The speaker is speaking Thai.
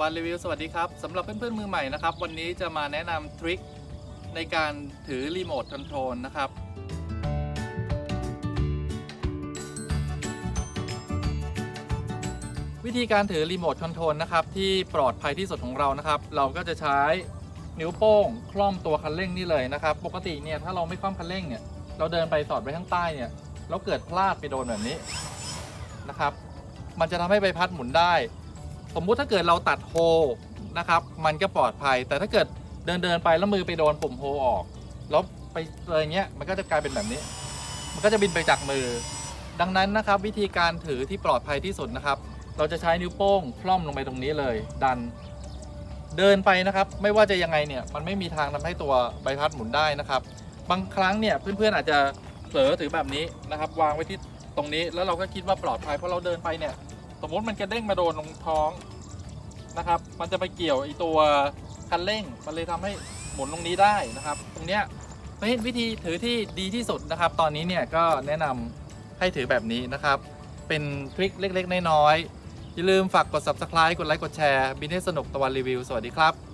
วันรีวิวสวัสดีครับสำหรับเพื่อนๆมือใหม่นะครับ วันนี้จะมาแนะนำทริคในการถือรีโมทคอนโทรลนะครับ วิธีการถือรีโมทคอนโทรลนะครับ ที่ปลอดภัยที่สุดของเรานะครับ เราก็จะใช้นิ้วโป้งคล่อมตัวคันเร่งนี่เลยนะครับ ปกติเนี่ยถ้าเราไม่คล่อมคันเร่งเนี่ยเราเดินไปสอดไปข้างใต้เนี่ยแล้วเกิดพลาดไปโดนแบบนี้นะครับ มันจะทำให้ใบพัดหมุนได้ สมมุติถ้าเกิดเราตัดโฮนะครับ มันก็ปลอดภัย แต่ถ้าเกิดเดินเดินไปแล้วมือไปโดนปุ่มโฮออก แล้วไปอะไรเงี้ย มันก็จะกลายเป็นแบบนี้ มันก็จะบินไปจากมือ ดังนั้นนะครับวิธีการถือที่ปลอดภัยที่สุดนะครับ เราจะใช้นิ้วโป้งคล่อมลงไปตรงนี้เลย ดัน เดินไปนะครับ ไม่ว่าจะยังไงเนี่ย มันไม่มีทางทำให้ตัวใบพัดหมุนได้นะครับ บางครั้งเนี่ยเพื่อนๆอาจจะเผลอถือแบบนี้นะครับ วางไว้ที่ตรงนี้ แล้วเราก็คิดว่าปลอดภัยเพราะเราเดินไปเนี่ย มมติมันกระเด้งมาโดนตรงท้องนะครับ มันจะไปเกี่ยวไอตัวคันเร่ง มันเลยทำให้หมุนตรงนี้ได้นะครับ ตรงเนี้ยเป็นวิธีถือที่ดีที่สุดนะครับ ตอนนี้เนี่ยก็แนะนำให้ถือแบบนี้นะครับ เป็นทริคเล็ก ๆ น้อยๆอย่าลืมฝากกด subscribe กดไลค์กดแชร์ บินให้สนุกตะวันรีวิว สวัสดีครับ